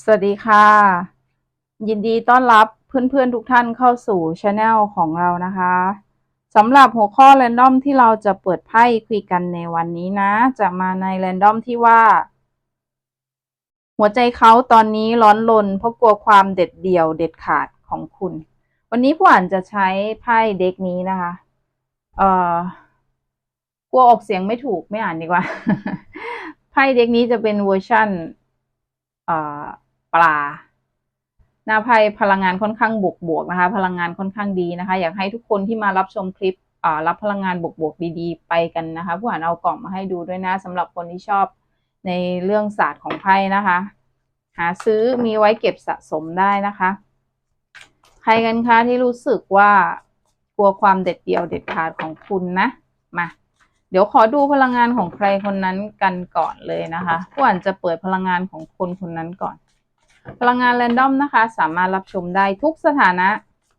สวัสดีค่ะ ยินดีต้อนรับเพื่อนๆทุกท่านเข้าสู่ช anel ของเรานะคะสำหรับหัวข้อ r รนดอมที่เราจะเปิดไพ่คุยกันในวันนี้นะ จะมาใน r รนดอมที่ว่า หัวใจเขาตอนนี้ร้อนรนเพราะกลัวความเด็ดเดี่ยวเด็ดขาดของคุณ วันนี้ผู้อ่านจะใช้ไพ่เด็กนี้นะคะเอ่อกลัวออกเสียงไม่ถูกไม่อ่านดีกว่าไพ่เด็กนี้จะเป็นเวอร์ชั่นเอ่อ ปลาหน้าไพ่พลังงานค่อนข้างบวกบวกๆนะคะ พลังงานค่อนข้างดีนะคะ อยากให้ทุกคนที่มารับชมคลิปรับพลังงานบวกบวกๆดีๆ ไปกันนะคะผู้อ่านเอากล่องมาให้ดูด้วยนะสำหรับคนที่ชอบในเรื่องศาสตร์ของไพ่นะคะ หาซื้อมีไว้เก็บสะสมได้นะคะ ใครกันคะที่รู้สึกว่ากลัวความเด็ดเดี่ยวเด็ดขาดของคุณนะมาเดี๋ยวขอดูพลังงานของใครคนนั้นกันก่อนเลยนะคะผู้อ่านจะเปิดพลังงานของคนคนนั้นก่อน พลังงานแรนดอมนะคะ สามารถรับชมได้ทุกสถานะ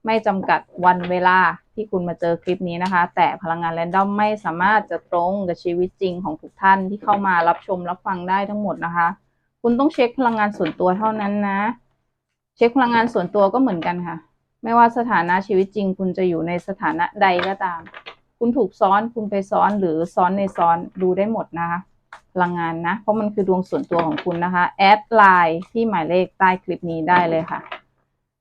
ไม่จำกัดวันเวลาที่คุณมาเจอคลิปนี้นะคะ แต่พลังงานแรนดอมไม่สามารถจะตรงกับชีวิตจริงของทุกท่านที่เข้ามารับชมรับฟังได้ทั้งหมดนะคะ คุณต้องเช็คพลังงานส่วนตัวเท่านั้นนะ เช็คพลังงานส่วนตัวก็เหมือนกันค่ะ ไม่ว่าสถานะชีวิตจริง คุณจะอยู่ในสถานะใดก็ตาม คุณถูกซ้อนคุณไปซ้อนหรือซ้อนในซ้อนดูได้หมดนะคะ พลังงานนะ เพราะมันคือดวงส่วนตัวของคุณนะคะ แอดไลน์ที่หมายเลขใต้คลิปนี้ได้เลยค่ะ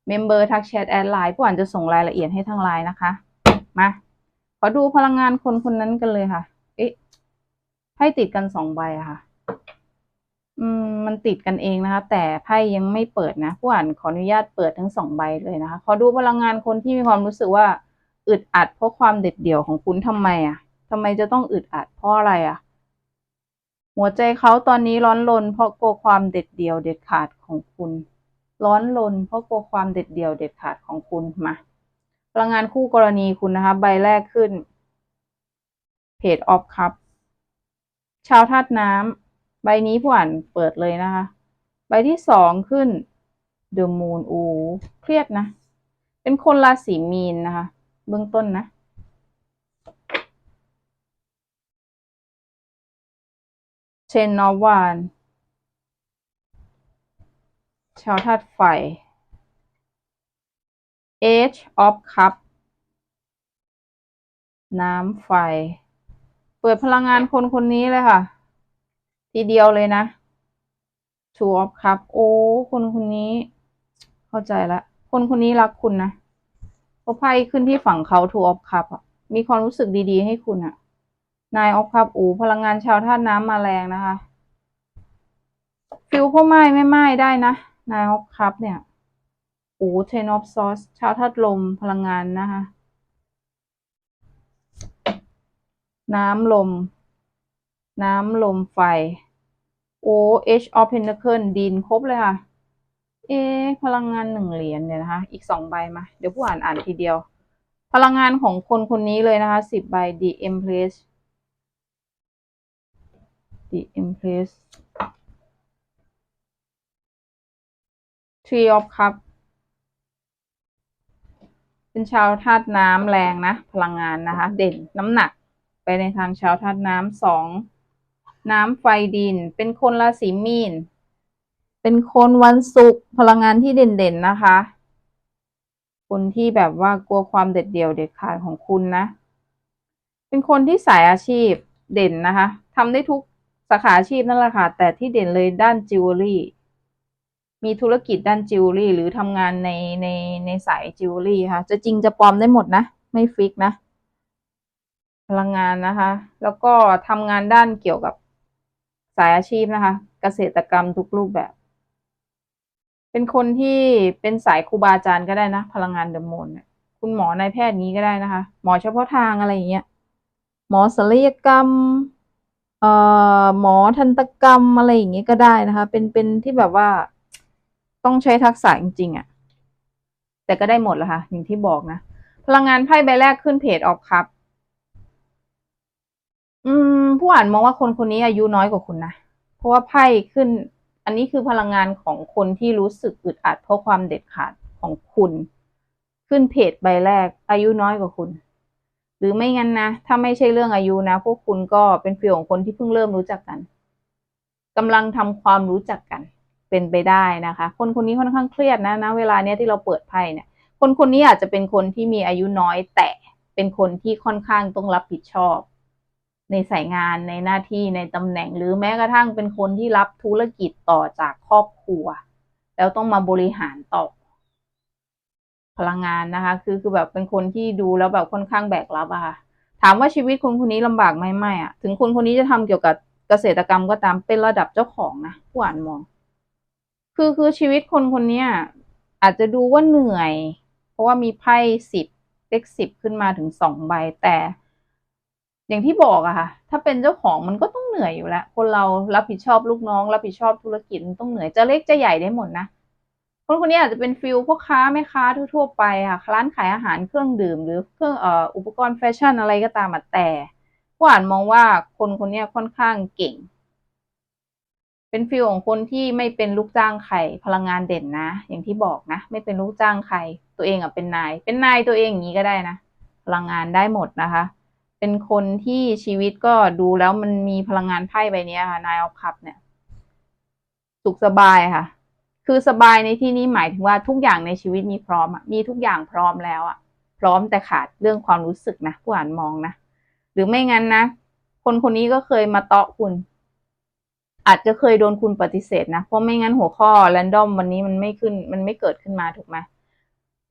เมมเบอร์ทักแชทแอดไลน์ผู้อ่านจะส่งรายละเอียดให้ทางไลน์นะคะ มา ขอดูพลังงานคนคนนั้นกันเลยค่ะ เอ๊ะ ให้ติดกันสองใบค่ะ อืม มันติดกันเองนะคะ แต่ไพ่ยังไม่เปิดนะ ผู้อ่านขออนุญาตเปิดทั้งสองใบเลยนะคะ ขอดูพลังงานคนที่มีความรู้สึกว่าอึดอัดเพราะความเด็ดเดี่ยวของคุณทำไมอะทำไมจะต้องอึดอัดเพราะอะไรอะ หัวใจเขาตอนนี้ร้อนรนเพราะกลัวความเด็ดเดี่ยวเด็ดขาดของคุณ ร้อนรนเพราะกลัวความเด็ดเดี่ยวเด็ดขาดของคุณมาพลังงานคู่กรณีคุณนะคะ ใบแรกขึ้นเพจออฟคัพชาวธาตุน้ำใบนี้ผู้อ่านเปิดเลยนะคะ ใบที่สองขึ้นเดอะมูนอูเครียดนะ เป็นคนราศีมีนนะคะ เบื้องต้นนะ เชนนอวาน ชาวธาตุไฟ Age of Cup น้ำไฟ เปิดพลังงานคนคนนี้เลยค่ะ ทีเดียวเลยนะ Two of Cup โอ้ คนคนนี้ เข้าใจละ คนคนนี้รักคุณนะเพราะไพ่ขึ้นที่ฝั่งเขา Two of Cup อะมีความรู้สึกดีๆให้คุณอะ นายออฟคัพอูพลังงานชาวธาตุน้ำมาแรงนะคะ ฟิลพ่อไม้ไม่ไม้ได้นะ นายออฟคัพเนี่ยโอ้เทนอฟซอสชาวธาตุลมพลังงานนะคะ น้ำลม น้ำลมไฟโอเอชออฟเพนเคิลดินครบเลยค่ะ เอ พลังงานหนึ่งเหรียญเนี่ยนะคะ อีกสองใบมา เดี๋ยวผู้อ่านอ่านทีเดียว พลังงานของคนคนนี้เลยนะคะสิบใบ The Empress The Empress Three of Cup เป็นชาวธาตุน้ำแรงนะ พลังงานนะคะ เด่นน้ำหนักไปในทางชาวธาตุน้ำสองน้ำไฟดิน เป็นคนราศีมีน เป็นคนวันศุกร์พลังงานที่เด่นๆนะคะ คนที่แบบว่ากลัวความเด็ดเดี่ยวเด็ดขาดของคุณนะ เป็นคนที่สายอาชีพเด่นนะคะทำได้ทุกาขาอาชีพนั่นแหละค่ะ แต่ที่เด่นเลยด้านจิวเวลรี่ มีธุรกิจด้านจิวเวลรี่ หรือทำงานในในในสายจิวเวลรี่ค่ะ จะจริงจะปลอมได้หมดนะ ไม่ฟิกนะ พลังงานนะคะ แล้วก็ทำงานด้านเกี่ยวกับสายอาชีพนะคะ เกษตรกรรมทุกรูปแบบ เป็นคนที่เป็นสายครูบาอาจารย์ก็ได้นะ พลังงานเดอะมนเนี่ยคุณหมอนายแพทย์นี้ก็ได้นะคะ หมอเฉพาะทางอะไรอย่างเงี้ย หมอศัลยกรรม เอ่อหมอทันตกรรมอะไรอย่างเงี้ยก็ได้นะคะ เป็นเป็นที่แบบว่าต้องใช้ทักษะจริงๆอะ่ะ แต่ก็ได้หมดแหละค่ะ อย่างที่บอกนะ พลังงานไพ่ใบแรกขึ้นเพจออกครับ อืม ผู้อ่านมองว่าคนคนนี้อายุน้อยกว่าคุณนะ เพราะว่าไพ่ขึ้น อันนี้คือพลังงานของคนที่รู้สึกอึดอัดเพราะความเด็ดขาดของคุณ ขึ้นเพจใบแรก อายุน้อยกว่าคุณ หรือไม่งั้นนะ ถ้าไม่ใช่เรื่องอายุนะ พวกคุณก็เป็นฟีลของคนที่เพิ่งเริ่มรู้จักกันกำลังทำความรู้จักกัน เป็นไปได้นะคะ คนคนนี้ค่อนข้างเครียดนะนะเวลาเนี้ยที่เราเปิดไพ่เนี่ย คนคนนี้อาจจะเป็นคนที่มีอายุน้อยแต่เป็นคนที่ค่อนข้างต้องรับผิดชอบ ในสายงานในหน้าที่ในตำแหน่ง หรือแม้กระทั่งเป็นคนที่รับธุรกิจต่อจากครอบครัว แล้วต้องมาบริหารต่อ พลังงานนะคะ คือคือแบบเป็นคนที่ดูแล้วแบบค่อนข้างแบกรับอะค่ะ ถามว่าชีวิตคนคนนี้ลำบากไหมไม่อะถึงคนคนนี้จะทำเกี่ยวกับเกษตรกรรมก็ตามเป็นระดับเจ้าของนะผู้อ่านมอง คือคือชีวิตคนคนนี้อาจจะดูว่าเหนื่อย เพราะว่ามีไพ่สิบเลขสิบขึ้นมาถึงสองใบแต่ อย่างที่บอกอะค่ะ ถ้าเป็นเจ้าของมันก็ต้องเหนื่อยอยู่แล้ว คนเรารับผิดชอบลูกน้อง รับผิดชอบธุรกิจต้องเหนื่อยจะเล็กจะใหญ่ได้หมดนะ คนคนนี้อาจจะเป็นฟิลพ่อค้าแม่ค้าทั่ว ๆ ไปค่ะร้านขายอาหารเครื่องดื่ม หรือเครื่องเอ่ออุปกรณ์แฟชั่นอะไรก็ตามแต่ผู้อ่านมองว่าคนคนนี้ค่อนข้างเก่ง เป็นฟิลของคนที่ไม่เป็นลูกจ้างใครพลังงานเด่นนะ อย่างที่บอกนะ ไม่เป็นลูกจ้างใคร ตัวเองอะเป็นนาย เป็นนายตัวเองอย่างนี้ก็ได้นะพลังงานได้หมดนะคะ เป็นคนที่ชีวิตก็ดูแล้วมันมีพลังงานไพ่ใบนี้ค่ะนายออฟคัพเนี่ย สุขสบายค่ะ คือสบายในที่นี้หมายถึงว่าทุกอย่างในชีวิตมีพร้อมอะมีทุกอย่างพร้อมแล้วอะพร้อมแต่ขาดเรื่องความรู้สึกนะผู้อ่านมองนะหรือไม่งั้นนะคนคนนี้ก็เคยมาเตาะคุณ อาจจะเคยโดนคุณปฏิเสธนะเพราะไม่งั้นหัวข้อแรนดอมวันนี้มันไม่ขึ้น มันไม่เกิดขึ้นมาถูกไหม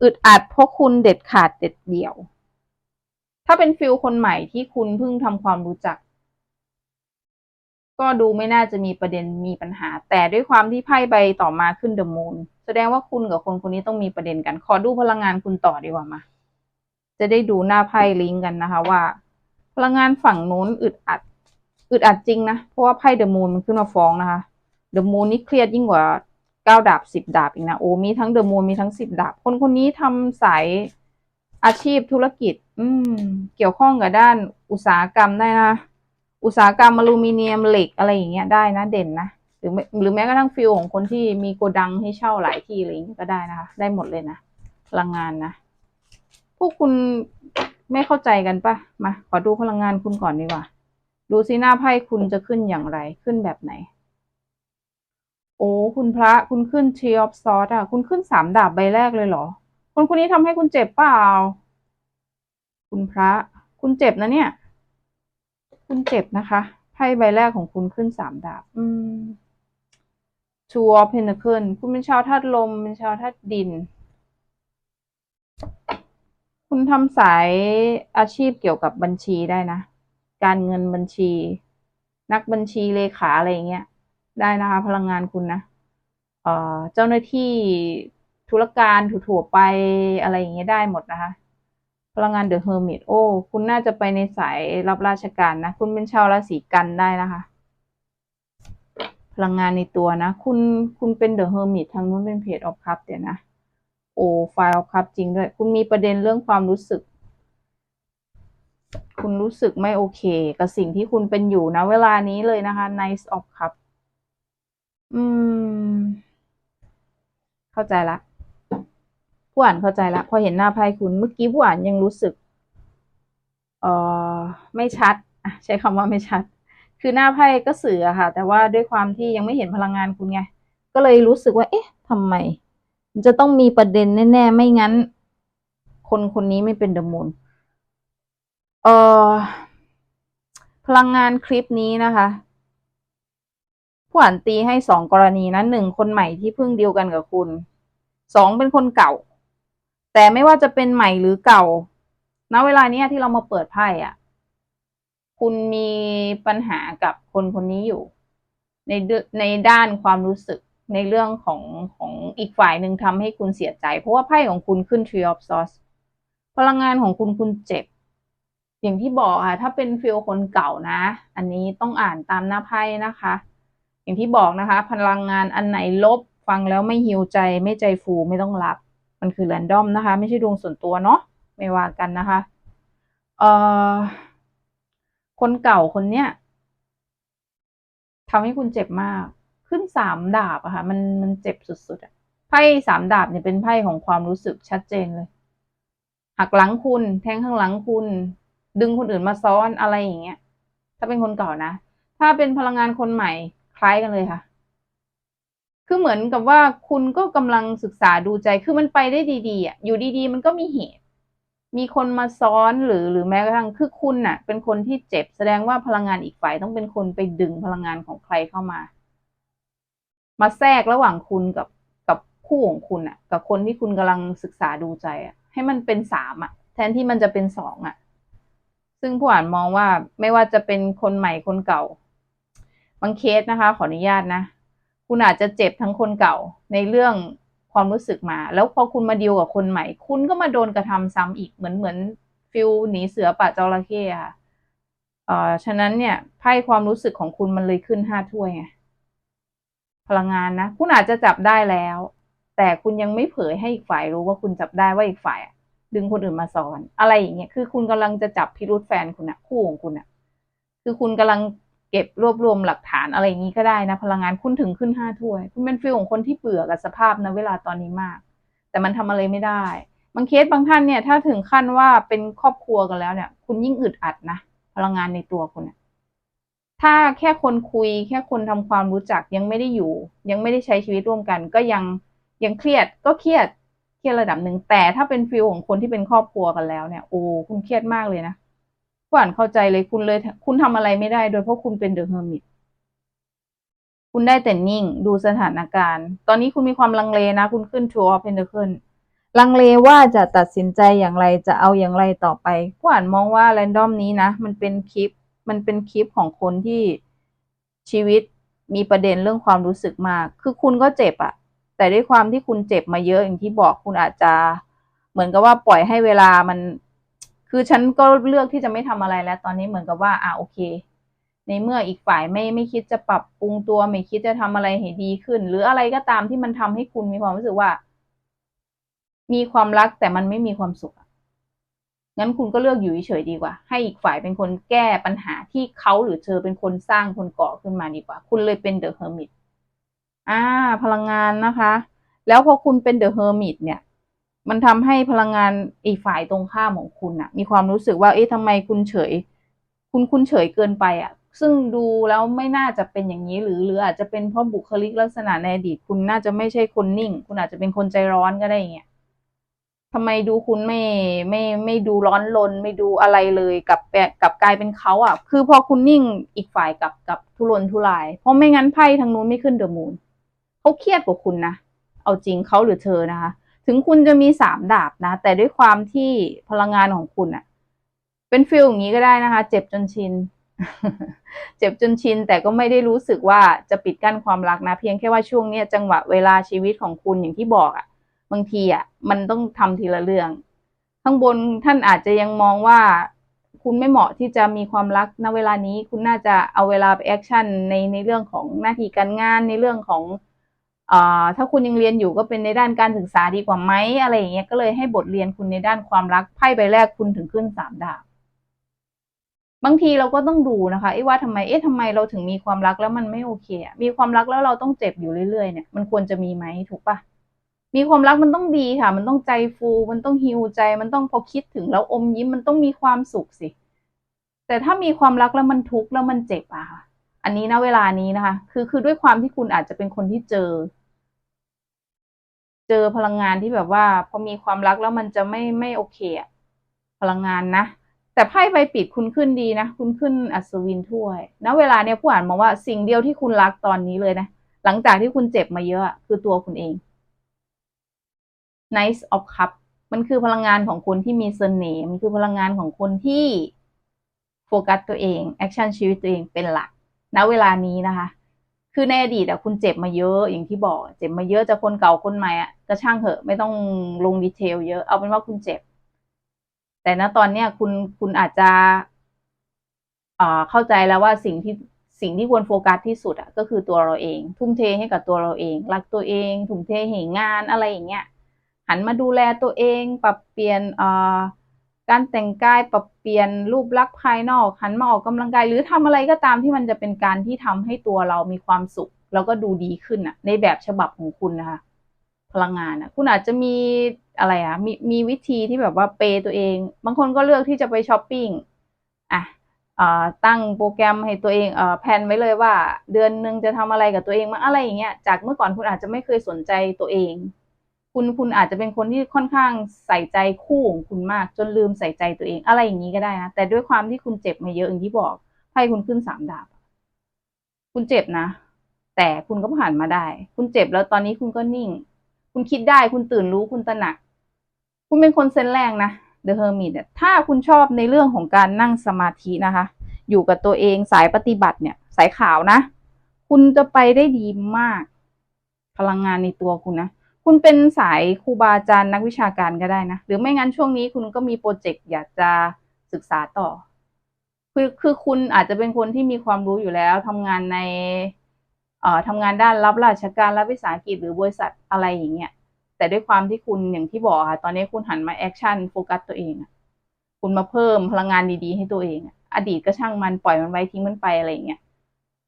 อึดอัดเพราะคุณเด็ดขาดเด็ดเดี่ยว ถ้าเป็นฟิลคนใหม่ที่คุณเพิ่งทำความรู้จัก ก็ดูไม่น่าจะมีประเด็นมีปัญหา แต่ด้วยความที่ไพ่ใบต่อมาขึ้นเดอะมูนแสดงว่าคุณกับคนคนนี้ต้องมีประเด็นกัน ขอดูพลังงานคุณต่อดีกว่ามา จะได้ดูหน้าไพ่ลิงก์กันนะคะว่า พลังงานฝั่งนู้นอึดอัด อึดอัดจริงนะ เพราะว่าไพ่เดอะมูนมันขึ้นมาฟ้องนะคะเดอะมูนนี่เครียดยิ่งกว่าเก้าดาบสิบดาบอีกนะโอ้มีทั้งเดอะมูนมีทั้งสิบดาบ คนคนนี้ทำสายอาชีพธุรกิจ อืม เกี่ยวข้องกับด้านอุตสาหกรรมได้นะ อุตสาหกรรมอลูมิเนียมเหล็กอะไรอย่างเงี้ยได้นะเด่นนะหรือหรือแม้กระทั่งฟิลของคนที่มีโกดังให้เช่าหลายที่อะไรอย่างเงี้ยก็ได้นะคะ ได้หมดเลยนะพลังงานนะ พวกคุณไม่เข้าใจกันปะมาขอดูพลังงานคุณก่อนดีกว่า ดูซิหน้าไพ่คุณจะขึ้นอย่างไรขึ้นแบบไหน โอ้คุณพระคุณขึ้น Tree of Swords อะ คุณขึ้นสามดาบใบแรกเลยเหรอ คนคนนี้ทำให้คุณเจ็บเปล่า คุณพระ คุณเจ็บนะเนี่ย คุณเจ็บนะคะไพ่ใบแรกของคุณขึ้นสามดาบ อืม Two of Pentacles คุณเป็นชาวธาตุลม เป็นชาวธาตุดิน คุณทำสายอาชีพเกี่ยวกับบัญชีได้นะ การเงินบัญชี นักบัญชีเลขาอะไรอย่างเงี้ย ได้นะคะ พลังงานคุณนะ เอ่อ เจ้าหน้าที่ธุรการถั่วๆไปอะไรอย่างเงี้ยได้หมดนะคะ พลังงานเดอะเฮอร์มิตโอ้คุณน่าจะไปในสายรับราชการนะ คุณเป็นชาวราศีกันได้นะคะ พลังงานในตัวนะ คุณคุณเป็นเดอะเฮอร์มิตทางนู้นเป็นเพจออฟคัพเดี๋ยวนะ โอ้ไฟล์ออฟคัพจริงด้วย คุณมีประเด็นเรื่องความรู้สึก คุณรู้สึกไม่โอเค กับสิ่งที่คุณเป็นอยู่นะ เวลานี้เลยนะคะ Nice of Cup อืม เข้าใจละ ผู้อ่านเข้าใจละพอเห็นหน้าไพ่คุณเมื่อกี้ผู้อ่านยังรู้สึกเอ่อไม่ชัดใช้คำว่าไม่ชัด คือหน้าไพ่ก็สื่อค่ะ แต่ว่าด้วยความที่ยังไม่เห็นพลังงานคุณไง ก็เลยรู้สึกว่า เอ๊ะทำไม มันจะต้องมีประเด็นแน่ ๆ ไม่งั้น คนคนนี้ไม่เป็นเดอะมูนเอ่อพลังงานคลิปนี้นะคะผู้อ่านตีให้สองกรณีนะหนึ่งคนใหม่ที่เพิ่งเดีลกันกับคุณสองเป็นคนเก่า แต่ไม่ว่าจะเป็นใหม่หรือเก่า ณ เวลาเนี้ยที่เรามาเปิดไพ่อะคุณมีปัญหากับคนคนนี้อยู่ ในในด้านความรู้สึกในเรื่องของของอีกฝ่ายหนึ่งทำให้คุณเสียใจ เพราะว่าไพ่ของคุณขึ้น Tree of Swords พลังงานของคุณคุณเจ็บ อย่างที่บอกค่ะ ถ้าเป็นฟิลคนเก่านะ อันนี้ต้องอ่านตามหน้าไพ่นะคะ อย่างที่บอกนะคะ พลังงานอันไหนลบฟังแล้วไม่ฮิวใจ ไม่ใจฟูไม่ต้องรับ มันคือแรนดอมนะคะ ไม่ใช่ดวงส่วนตัวเนาะไม่ว่ากันนะคะเอ่อคนเก่าคนเนี้ยทำให้คุณเจ็บมาก ขึ้นสามดาบอะค่ะมันมันเจ็บสุดๆอะไพ่สามดาบเนี่ยเป็นไพ่ของความรู้สึกชัดเจนเลย หักหลังคุณ แทงข้างหลังคุณ ดึงคนอื่นมาซ้อนอะไรอย่างเงี้ย ถ้าเป็นคนเก่านะ ถ้าเป็นพลังงานคนใหม่คล้ายกันเลยค่ะ คือเหมือนกับว่าคุณก็กำลังศึกษาดูใจ คือมันไปได้ดีๆอะอยู่ดีๆ มันก็มีเหตุ มีคนมาซ้อนหรือหรือแม้กระทั่งคือคุณน่ะ เป็นคนที่เจ็บแสดงว่าพลังงานอีกฝ่ายต้องเป็นคนไปดึงพลังงานของใครเข้ามา มาแทรกระหว่างคุณกับกับคู่ของคุณอะ กับคนที่คุณกำลังศึกษาดูใจอะ ให้มันเป็นสามอะ แทนที่มันจะเป็นสองอะ ซึ่งผู้อ่านมองว่าไม่ว่าจะเป็นคนใหม่คนเก่า บางเคสนะคะ ขออนุญาตนะ คุณอาจจะเจ็บทั้งคนเก่าในเรื่องความรู้สึกมา แล้วพอคุณมาดีลกับคนใหม่ คุณก็มาโดนกระทำซ้ำอีกเหมือนเหมือนฟิลหนีเสือป่าจระเข้ค่ะเอ่อฉะนั้นเนี่ยไพ่ความรู้สึกของคุณมันเลยขึ้นห้าถ้วยไงพลังงานนะ คุณอาจจะจับได้แล้ว แต่คุณยังไม่เผยให้อีกฝ่ายรู้ว่าคุณจับได้ว่าอีกฝ่ายดึงคนอื่นมาสอน อะไรอย่างเงี้ยคือคุณกำลังจะจับพิรุษแฟนคุณอะคู่ของคุณอะคือคุณกำลัง เก็บรวบรวมหลักฐานอะไรอย่างนี้ก็ได้นะ พลังงานคุณถึงขึ้นห้าถ้วย คุณเป็นฟีลของคนที่เบื่อกับสภาพนะเวลาตอนนี้มาก แต่มันทำอะไรไม่ได้ บางเคสบางท่านเนี่ยถ้าถึงขั้นว่าเป็นครอบครัวกันแล้วเนี่ย คุณยิ่งอึดอัดนะพลังงานในตัวคุณถ้าแค่คนคุยแค่คนทำความรู้จักยังไม่ได้อยู่ ยังไม่ได้ใช้ชีวิตร่วมกัน ก็ยังยังเครียดก็เครียดเครียดระดับหนึ่งแต่ถ้าเป็นฟีลของคนที่เป็นครอบครัวกันแล้วเนี่ยโอ้คุณเครียดมากเลยนะ ผู้อ่านเข้าใจเลยคุณเลย คุณทำอะไรไม่ได้โดยเพราะคุณเป็นเดอะเฮอร์มิตคุณได้แต่นิ่งดูสถานการณ์ ตอนนี้คุณมีความลังเลนะ คุณขึ้นทัวร์เพนเดอร์เคิลลังเลว่าจะตัดสินใจอย่างไรจะเอาอย่างไรต่อไปผู้อ่านมองว่าแรนดอมนี้นะ มันเป็นคลิป มันเป็นคลิปของคนที่ชีวิตมีประเด็นเรื่องความรู้สึกมาก คือคุณก็เจ็บอะแต่ด้วยความที่คุณเจ็บมาเยอะอย่างที่บอกคุณอาจจะ เหมือนกับว่าปล่อยให้เวลามัน คือฉันก็เลือกที่จะไม่ทำอะไรแล้ว ตอนนี้เหมือนกับว่า อะโอเค ในเมื่ออีกฝ่ายไม่ไม่คิดจะปรับปรุงตัวไม่คิดจะทำอะไรให้ดีขึ้น หรืออะไรก็ตามที่มันทำให้คุณมีความรู้สึกว่า มีความรักแต่มันไม่มีความสุขงั้นคุณก็เลือกอยู่เฉยๆดีกว่า ให้อีกฝ่ายเป็นคนแก้ปัญหาที่เขาหรือเธอเป็นคนสร้างคนก่อขึ้นมาดีกว่า คุณเลยเป็นเดอะเฮอร์มิตอ่า พลังงานนะคะ แล้วพอคุณเป็นเดอะเฮอร์มิตเนี่ย มันทำให้พลังงานอีกฝ่ายตรงข้ามของคุณอะมีความรู้สึกว่าเอ๊ะทำไมคุณเฉย คุณคุณเฉยเกินไปอะซึ่งดูแล้วไม่น่าจะเป็นอย่างนี้หรือหรืออาจจะเป็นเพราะบุคลิกลักษณะในอดีตคุณน่าจะไม่ใช่คนนิ่ง คุณอาจจะเป็นคนใจร้อนก็ได้อย่างเงี้ยทำไมดูคุณไม่ไม่ไม่ดูร้อนรนไม่ดูอะไรเลยกับแปะกับกลายเป็นเขาอะ คือพอคุณนิ่งอีกฝ่ายกับกับทุรนทุราย เพราะไม่งั้นไพ่ทางนู้นไม่ขึ้นเดอะมูนเขาเครียดกว่าคุณนะเอาจริงเขาหรือเธอนะคะ ถึงคุณจะมีสามดาบนะ แต่ด้วยความที่พลังงานของคุณอะเป็นฟิลอย่างนี้ก็ได้นะคะ เจ็บจนชิน เจ็บจนชิน แต่ก็ไม่ได้รู้สึกว่าจะปิดกั้นความรักนะ เพียงแค่ว่าช่วงเนี้ยจังหวะเวลาชีวิตของคุณอย่างที่บอกอะบางทีอะมันต้องทำทีละเรื่อง ข้างบนท่านอาจจะยังมองว่าคุณไม่เหมาะที่จะมีความรักณเวลานี้ คุณน่าจะเอาเวลาไปแอคชั่นในในเรื่องของหน้าที่การงานในเรื่องของ ถ้าคุณยังเรียนอยู่ก็เป็นในด้านการศึกษาดีกว่าไหมอะไรอย่างเงี้ยก็เลยให้บทเรียนคุณในด้านความรักไพ่ใบแรกคุณถึงขึ้นสามดาบบางทีเราก็ต้องดูนะคะไอ้ว่าทำไมเอ๊ะทำไมเราถึงมีความรักแล้วมันไม่โอเค มีความรักแล้วเราต้องเจ็บอยู่เรื่อยๆเนี่ยมันควรจะมีไหมถูกปะมีความรักมันต้องดีค่ะ มันต้องใจฟู มันต้องฮิวใจ มันต้องพอคิดถึงแล้วอมยิ้มมันต้องมีความสุขสิ แต่ถ้ามีความรักแล้วมันทุกข์แล้วมันเจ็บอะค่ะ อันนี้นะเวลานี้นะคะ คือคือด้วยความที่คุณอาจจะเป็นคนที่เจอ เจอพลังงานที่แบบว่า พอมีความรักแล้วมันจะไม่ไม่โอเคอะพลังงานนะ แต่ไพ่ใบปิดคุณขึ้นดีนะ คุณขึ้นอัศวินถ้วยณเวลาเนี้ยผู้อ่านมองว่าสิ่งเดียวที่คุณรักตอนนี้เลยนะ หลังจากที่คุณเจ็บมาเยอะคือตัวคุณเอง Knight of Cup มันคือพลังงานของคนที่มีเสน่ห์มันคือพลังงานของคนที่โฟกัสตัวเองแอคชั่นชีวิตตัวเองเป็นหลักณเวลานี้นะคะ คือในอดีตอะคุณเจ็บมาเยอะอย่างที่บอก เจ็บมาเยอะจะคนเก่าคนใหม่อะก็ช่างเถอะ ไม่ต้องลงดีเทลเยอะเอาเป็นว่าคุณเจ็บ แต่ณตอนเนี้ยคุณคุณอาจจะเข้าใจแล้วว่าสิ่งที่สิ่งที่ควรโฟกัสที่สุดอะก็คือตัวเราเอง ทุ่มเทให้กับตัวเราเอง รักตัวเองทุ่มเทให้งานอะไรอย่างเงี้ยหันมาดูแลตัวเอง ปรับเปลี่ยนอ่า การแต่งกายปรับเปลี่ยนรูปลักษณ์ภายนอกหันมาออกกำลังกาย หรือทำอะไรก็ตามที่มันจะเป็นการที่ทำให้ตัวเรามีความสุข แล้วก็ดูดีขึ้นอะในแบบฉบับของคุณนะคะ พลังงานอะคุณอาจจะมีอะไรอะมีมีวิธีที่แบบว่าเปย์ตัวเอง บางคนก็เลือกที่จะไปช้อปปิ้งอะอ่าตั้งโปรแกรมให้ตัวเองอแผนไว้เลยว่า เดือนหนึ่งจะทำอะไรกับตัวเองมาอะไรอย่างเงี้ยจากเมื่อก่อนคุณอาจจะไม่เคยสนใจตัวเอง คุณคุณอาจจะเป็นคนที่ค่อนข้างใส่ใจคู่ของคุณมาก จนลืมใส่ใจตัวเอง อะไรอย่างนี้ก็ได้นะแต่ด้วยความที่คุณเจ็บมาเยอะอย่างที่บอกไพ่คุณขึ้นสามดาบ คุณเจ็บนะ แต่คุณก็ผ่านมาได้ คุณเจ็บแล้วตอนนี้คุณก็นิ่ง คุณคิดได้คุณตื่นรู้คุณตระหนัก คุณเป็นคนเซนแรงนะ The Hermit เนี่ยถ้าคุณชอบในเรื่องของการนั่งสมาธินะคะ อยู่กับตัวเองสายปฏิบัติเนี่ย สายขาวนะ คุณจะไปได้ดีมาก พลังงานในตัวคุณนะ คุณเป็นสายครูบาอาจารย์นักวิชาการก็ได้นะ หรือไม่งั้นช่วงนี้คุณก็มีโปรเจกต์อยากจะศึกษาต่อ คือคือคุณอาจจะเป็นคนที่มีความรู้อยู่แล้วทำงานในเอ่อทำงานด้านรับราชการรับวิสาหกิจหรือบริษัทอะไรอย่างเงี้ยแต่ด้วยความที่คุณอย่างที่บอกค่ะ ตอนนี้คุณหันมาแอคชั่นโฟกัสตัวเองคุณมาเพิ่มพลังงานดีๆ ให้ตัวเองอะอดีตก็ช่างมันปล่อยมันไว้ทิ้งมันไปอะไรอย่างเงี้ย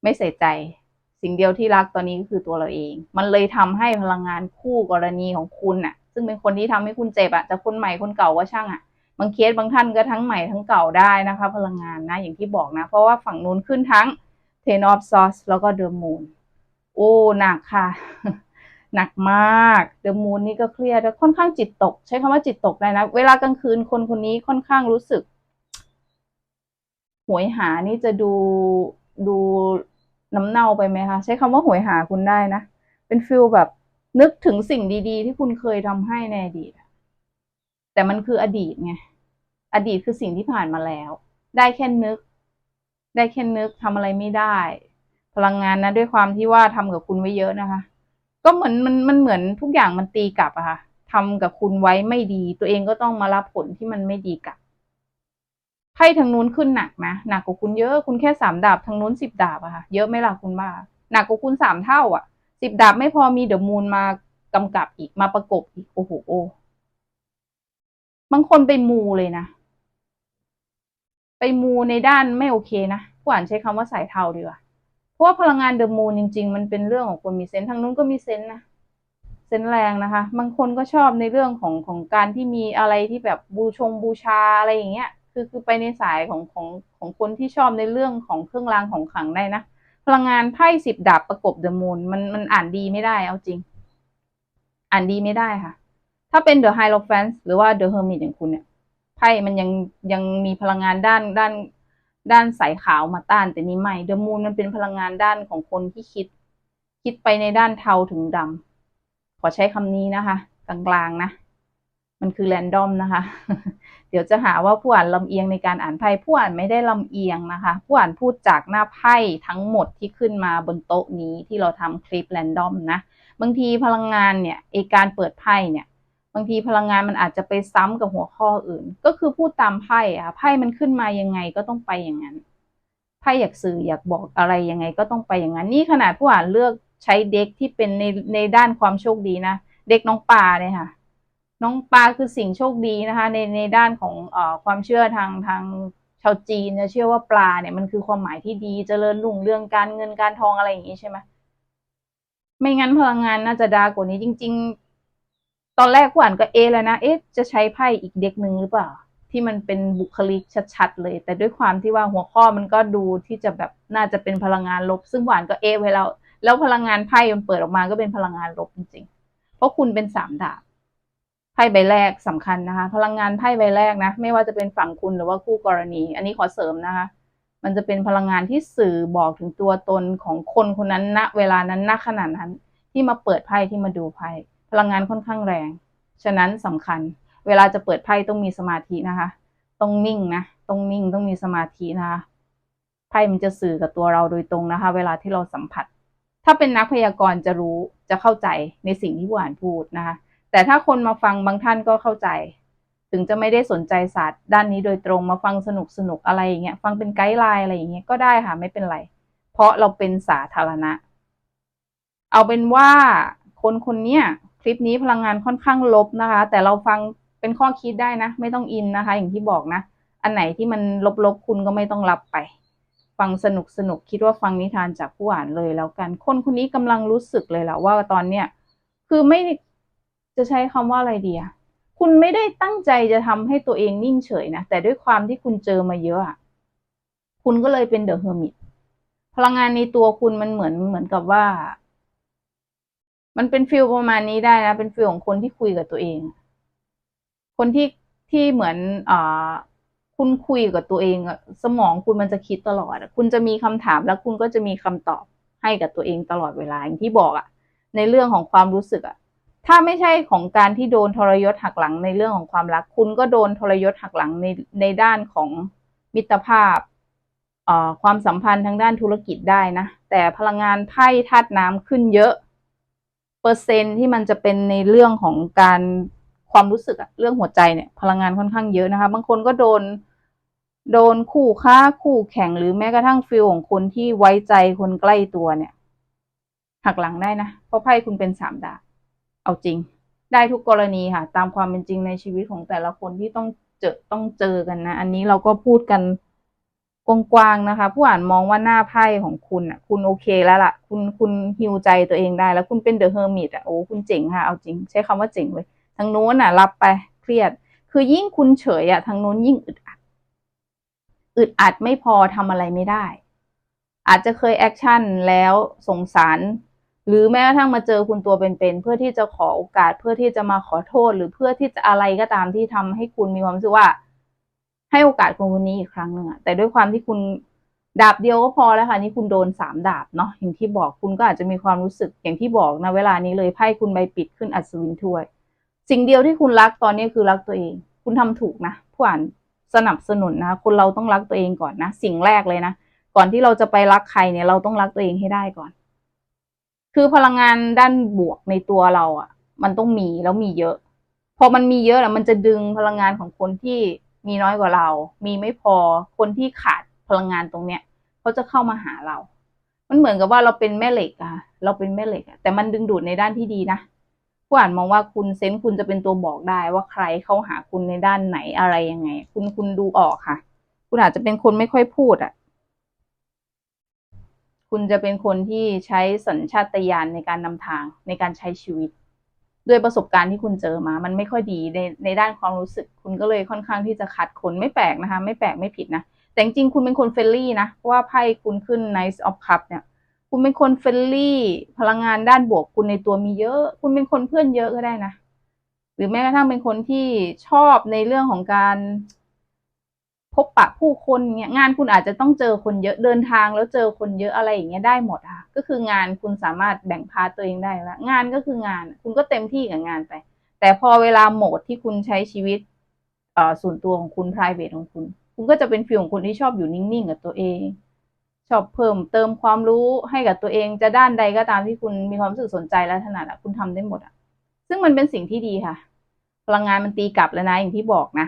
ไม่ใส่ใจ สิ่งเดียวที่รักตอนนี้ก็คือตัวเราเอง มันเลยทำให้พลังงานคู่กรณีของคุณน่ะซึ่งเป็นคนที่ทำให้คุณเจ็บอะจะคนใหม่คนเก่าก็ช่างอะบางเคสบางท่านก็ทั้งใหม่ทั้งเก่าได้นะคะ พลังงานนะอย่างที่บอกนะ เพราะว่าฝั่งนู้นขึ้นทั้ง Ten of Swords แล้วก็ The Moon โอ้หนักค่ะ หนักมากเดอะมูนนี่ก็เครียดค่อนข้างจิตตก ใช้คำว่าจิตตกได้นะ เวลากลางคืนคนคนนี้ค่อนข้างรู้สึกหวยหานี่จะดูดู น้ำเน่าไปไหมคะใช้คำว่าหวยหาคุณได้นะ เป็นฟิลแบบนึกถึงสิ่งดีๆ ที่คุณเคยทำให้ในอดีต แต่มันคืออดีตไง อดีตคือสิ่งที่ผ่านมาแล้ว ได้แค่นึก ได้แค่นึกทำอะไรไม่ได้ พลังงานนะด้วยความที่ว่าทำกับคุณไว้เยอะนะคะ ก็เหมือนมันมันเหมือนทุกอย่างมันตีกลับอะค่ะทำกับคุณไว้ไม่ดี ตัวเองก็ต้องมารับผลที่มันไม่ดีกลับ ไพ่ทางนู้นขึ้นหนักนะหนักกว่าคุณเยอะคุณแค่สามดาบทางนู้นสิบดาบอะค่ะเยอะไหมล่ะคุณบ้าหนักกว่าคุณสามเท่าอะสิบดาบไม่พอมีเดอะมูนมากำกับอีกมาประกบอีกโอ้โหโอบางคนไปมูเลยนะ ไปมูในด้านไม่โอเคนะผู้อ่านใช้คำว่าสายเทาดีกว่าเพราะว่าพลังงานเดอะมูนจริง ๆ มันเป็นเรื่องของคนมีเซนทางนู้นก็มีเซนนะเซนแรงนะคะ บางคนก็ชอบในเรื่องของของการที่มีอะไรที่แบบบูชงบูชาอะไรอย่างเงี้ย คือคือไปในสายของของของคนที่ชอบในเรื่องของเครื่องรางของขลังได้นะ พลังงานไพ่สิบดาบประกบเดอะมูนมันมันอ่านดีไม่ได้เอาจริง อ่านดีไม่ได้ค่ะ ถ้าเป็นเดอะไฮโลแฟนส์หรือว่าเดอะเฮอร์มิตอย่างคุณเนี่ยไพ่มันยังยังมีพลังงานด้านด้าน ด้านสายขาวมาต้านแต่นี้ไม่เดอะมูนมันเป็นพลังงานด้านของคนที่คิด คิดไปในด้านเทาถึงดำขอใช้คำนี้นะคะ กลางๆนะ มันคือแรนดอมนะคะ เดี๋ยวจะหาว่าผู้อ่านลำเอียงในการอ่านไพ่ผู้อ่านไม่ได้ลำเอียงนะคะ ผู้อ่านพูดจากหน้าไพ่ทั้งหมดที่ขึ้นมาบนโต๊ะนี้ที่เราทำคลิปแรนดอมนะ บางทีพลังงานเนี่ยไอการเปิดไพ่เนี่ย บางทีพลังงานมันอาจจะไปซ้ำกับหัวข้ออื่น ก็คือพูดตามไพ่อะไพ่มันขึ้นมายังไงก็ต้องไปอย่างนั้นไพ่อยากสื่ออยากบอกอะไรยังไงก็ต้องไปอย่างนั้น นี่ขนาดผู้อ่านเลือกใช้เด็กที่เป็นในในด้านความโชคดีนะ เด็กน้องปลาเนี่ยค่ะ น้องปลาคือสิ่งโชคดีนะคะ ในในด้านของอความเชื่อทางทางชาวจีนจะเชื่อว่าปลาเนี่ยมันคือความหมายที่ดีเจริญรุ่งเรืองการเงินการทองอะไรอย่างนี้ใช่ไหมไม่งั้นพลังงานน่าจะดากว่านี้จริง ๆ ตอนแรกผู้อ่านก็เอแล้วนะเอ๊ะจะใช้ไพ่อีกเด็กหนึ่งหรือเปล่า ที่มันเป็นบุคลิกชัดๆเลย แต่ด้วยความที่ว่าหัวข้อมันก็ดูที่จะแบบน่าจะเป็นพลังงานลบ ซึ่งหวานก็เอไว้แล้วแล้วพลังงานไพ่มันเปิดออกมาก็เป็นพลังงานลบจริงๆ เพราะคุณเป็นสามดาบ ไพ่ใบแรกสำคัญนะคะ พลังงานไพ่ใบแรกนะ ไม่ว่าจะเป็นฝั่งคุณหรือว่าคู่กรณี อันนี้ขอเสริมนะคะ มันจะเป็นพลังงานที่สื่อบอกถึงตัวตนของคนคนนั้นณเวลานั้นณขณะนั้น ที่มาเปิดไพ่ที่มาดูไพ่พลังงานค่อนข้างแรง ฉะนั้นสำคัญ เวลาจะเปิดไพ่ต้องมีสมาธินะคะ ต้องนิ่งนะต้องนิ่งต้องมีสมาธินะคะไพ่มันจะสื่อกับตัวเราโดยตรงนะคะ เวลาที่เราสัมผัส ถ้าเป็นนักพยากรณ์จะรู้จะเข้าใจในสิ่งที่ผู้อ่านพูดนะคะ แต่ถ้าคนมาฟังบางท่านก็เข้าใจ ถึงจะไม่ได้สนใจศาสตร์ด้านนี้โดยตรงมาฟังสนุกสนุกอะไรอย่างเงี้ยฟังเป็นไกด์ไลน์อะไรอย่างเงี้ยก็ได้ค่ะไม่เป็นไร เพราะเราเป็นสาธารณะ เอาเป็นว่าคนคนเนี้ยคลิปนี้พลังงานค่อนข้างลบนะคะ แต่เราฟังเป็นข้อคิดได้นะ ไม่ต้องอินนะคะ อย่างที่บอกนะ อันไหนที่มันลบๆคุณก็ไม่ต้องรับไป ฟังสนุกสนุกคิดว่าฟังนิทานจากผู้อ่านเลยแล้วกัน คนคนนี้กำลังรู้สึกเลยแหละว่าตอนเนี้ยคือไม่ จะใช้คำว่าอะไรดีอะคุณไม่ได้ตั้งใจจะทำให้ตัวเองนิ่งเฉยนะแต่ด้วยความที่คุณเจอมาเยอะอะคุณก็เลยเป็นเดอะเฮอร์มิตพลังงานในตัวคุณมันเหมือนเหมือนกับว่า มันเป็นฟิลประมาณนี้ได้นะ เป็นฟิลของคนที่คุยกับตัวเอง คนที่ที่เหมือนอ่าคุณคุยกับตัวเองอะสมองคุณมันจะคิดตลอดคุณจะมีคำถามแล้วคุณก็จะมีคำตอบให้กับตัวเองตลอดเวลาอย่างที่บอกอะในเรื่องของความรู้สึกอะ ถ้าไม่ใช่ของการที่โดนทรยศหักหลังในเรื่องของความรัก คุณก็โดนทรยศหักหลังในในด้านของมิตรภาพอ่อความสัมพันธ์ทางด้านธุรกิจได้นะ แต่พลังงานไพ่ธาตุน้ำขึ้นเยอะ เปอร์เซ็นต์ที่มันจะเป็นในเรื่องของการความรู้สึกเรื่องหัวใจเนี่ย พลังงานค่อนข้างเยอะนะคะ บางคนก็โดนโดนคู่ค้าคู่แข่งหรือแม้กระทั่งฟิลของคนที่ไว้ใจคนใกล้ตัวเนี่ย หักหลังได้นะ เพราะไพ่คุณเป็นสามดาบ เอาจริง ได้ทุกกรณีค่ะ ตามความเป็นจริงในชีวิตของแต่ละคนที่ต้องเจอต้องเจอกันนะ อันนี้เราก็พูดกันกว้างๆนะคะ ผู้อ่านมองว่าหน้าไพ่ของคุณอะ คุณโอเคแล้วล่ะ คุณคุณฮิวใจตัวเองได้ แล้วคุณเป็นเดอะเฮอร์มิตอะโอ้คุณเจ๋งค่ะ เอาจริง ใช้คำว่าเจ๋งเลยทางโน้นอะ รับไปเครียด คือยิ่งคุณเฉยอะทางโน้นยิ่งอึดอัดอึดอัดไม่พอทำอะไรไม่ได้ อาจจะเคยแอคชั่นแล้วสงสาร หรือแม้กระทั่งมาเจอคุณตัวเป็นๆเพื่อที่จะขอโอกาส เพื่อที่จะมาขอโทษ หรือเพื่อที่จะอะไรก็ตามที่ทำให้คุณมีความรู้สึกว่า ให้โอกาสคนคนนี้อีกครั้งหนึ่งแต่ด้วยความที่คุณดาบเดียวก็พอแล้วค่ะนี่คุณโดนสามดาบเนาะอย่างที่บอกคุณก็อาจจะมีความรู้สึกอย่างที่บอกนะเวลานี้เลยไพ่คุณใบปิดขึ้นอัศวินถ้วย สิ่งเดียวที่คุณรักตอนนี้คือรักตัวเอง คุณทำถูกนะผู้อ่านสนับสนุนนะคะคนเราต้องรักตัวเองก่อนนะ สิ่งแรกเลยนะก่อนที่เราจะไปรักใครเนี่ยเราต้องรักตัวเองให้ได้ก่อน คือพลังงานด้านบวกในตัวเราอะ่ะ มันต้องมีแล้วมีเยอะ พอมันมีเยอะอะมันจะดึงพลังงานของคนที่มีน้อยกว่าเรา มีไม่พอคนที่ขาดพลังงานตรงเนี้ยเขาจะเข้ามาหาเรา มันเหมือนกับว่าเราเป็นแม่เหล็กอะเราเป็นแม่เหล็กอะแต่มันดึงดูดในด้านที่ดีนะผู้อ่านมองว่าคุณเซนส์คุณจะเป็นตัวบอกได้ว่าใครเข้าหาคุณในด้านไหนอะไรยังไง คุณคุณดูออกค่ะ คุณอาจจะเป็นคนไม่ค่อยพูดอะ คุณจะเป็นคนที่ใช้สัญชาตญาณในการนำทางในการใช้ชีวิต ด้วยประสบการณ์ที่คุณเจอมา มันไม่ค่อยดีในในด้านความรู้สึก คุณก็เลยค่อนข้างที่จะขัดคนไม่แปลกนะคะ ไม่แปลกไม่ผิดนะแต่จริงๆคุณเป็นคนเฟรนลี่นะเพราะว่าไพ่คุณขึ้น Nice of Cup เนี่ยคุณเป็นคนเฟรนลี่ พลังงานด้านบวกคุณในตัวมีเยอะ คุณเป็นคนเพื่อนเยอะก็ได้นะ หรือแม้กระทั่งเป็นคนที่ชอบในเรื่องของการ พบปะผู้คนเนี่ยงานคุณอาจจะต้องเจอคนเยอะเดินทางแล้วเจอคนเยอะอะไรอย่างเงี้ยได้หมดค่ะ ก็คืองานคุณสามารถแบ่งพาตัวเองได้แล้วงานก็คืองาน คุณก็เต็มที่กับงานไป แต่พอเวลาโหมดที่คุณใช้ชีวิตเอ่อส่วนตัวของคุณ p r i v a t ของคุณ คุณก็จะเป็นฟิลของคนที่ชอบอยู่นิ่งๆกับตัวเอง ชอบเพิ่มเติมความรู้ให้กับตัวเอง จะด้านใดก็ตามที่คุณมีความรู้สึกสนใจและถนัดอะคุณทำได้หมดอะซึ่งมันเป็นสิ่งที่ดีค่ะ พลังงานมันตีกลับแล้วนะอย่างที่บอกนะ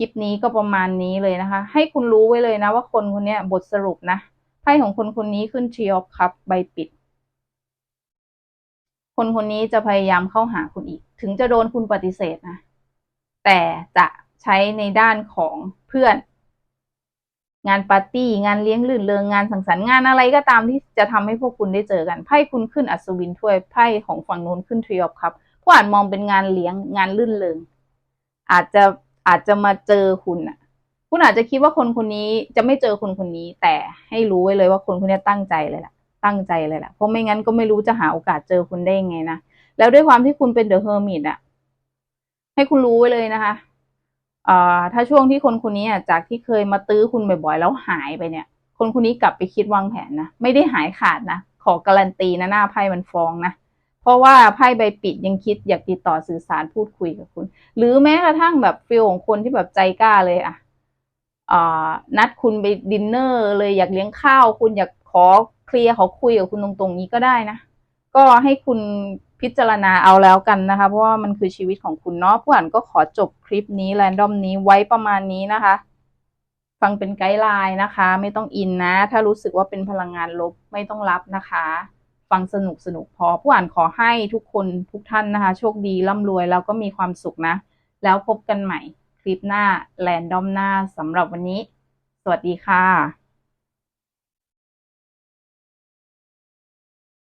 ลิปนี้ก็ประมาณนี้เลยนะคะ ให้คุณรู้ไว้เลยนะว่าคนคนนี้บทสรุปนะไพ่ของคนคนนี้ขึ้น Tree of Cup ใบปิด คนคนนี้จะพยายามเข้าหาคุณอีก ถึงจะโดนคุณปฏิเสธนะ แต่จะใช้ในด้านของเพื่อน งานปาร์ตี้ งานเลี้ยงลื่นเริงงานสังสรรค์งานอะไรก็ตามที่จะทำให้พวกคุณได้เจอกันไพ่คุณขึ้นอัศวินถ้วยไพ่ของฝั่งนู้นขึ้น Tree of Cup ผู้อ่านมองเป็นงานเลี้ยงงานลื่นเริงอาจจะ อาจจะมาเจอคุณอะคุณอาจจะคิดว่าคนคนนี้จะไม่เจอคนคนนี้ แต่ให้รู้ไว้เลยว่าคนคนนี้ตั้งใจเลยแหละตั้งใจเลยแหละเพราะไม่งั้นก็ไม่รู้จะหาโอกาสเจอคุณได้ยังไงนะ แล้วด้วยความที่คุณเป็นเดอะเฮอร์มิตอะให้คุณรู้ไว้เลยนะคะอ่าถ้าช่วงที่คนคนนี้อะจากที่เคยมาตื้อคุณบ่อยๆ แล้วหายไปเนี่ย คนคนนี้กลับไปคิดวางแผนนะ ไม่ได้หายขาดนะ ขอการันตีนะหน้าไพ่มันฟ้องนะ เพราะว่าไพ่ใบปิดยังคิดอยากติดต่อสื่อสารพูดคุยกับคุณ หรือแม้กระทั่งแบบฟิลของคนที่แบบใจกล้าเลยอะอ่านัดคุณไปดินเนอร์เลยอยากเลี้ยงข้าว คุณอยากขอเคลียร์ขอคุยกับคุณตรงๆนี้ก็ได้นะ ก็ให้คุณพิจารณาเอาแล้วกันนะคะ เพราะว่ามันคือชีวิตของคุณเนาะผู้อ่านก็ขอจบคลิปนี้แรนดอมนี้ไว้ประมาณนี้นะคะ ฟังเป็นไกด์ไลน์นะคะ ไม่ต้องอินนะ ถ้ารู้สึกว่าเป็นพลังงานลบไม่ต้องรับนะคะ ฟังสนุกสนุกพอผู้อ่านขอให้ทุกคนทุกท่านนะคะ โชคดีร่ำรวยแล้วก็มีความสุขนะ แล้วพบกันใหม่คลิปหน้าแรนดอมหน้าสำหรับวันนี้ สวัสดีค่ะ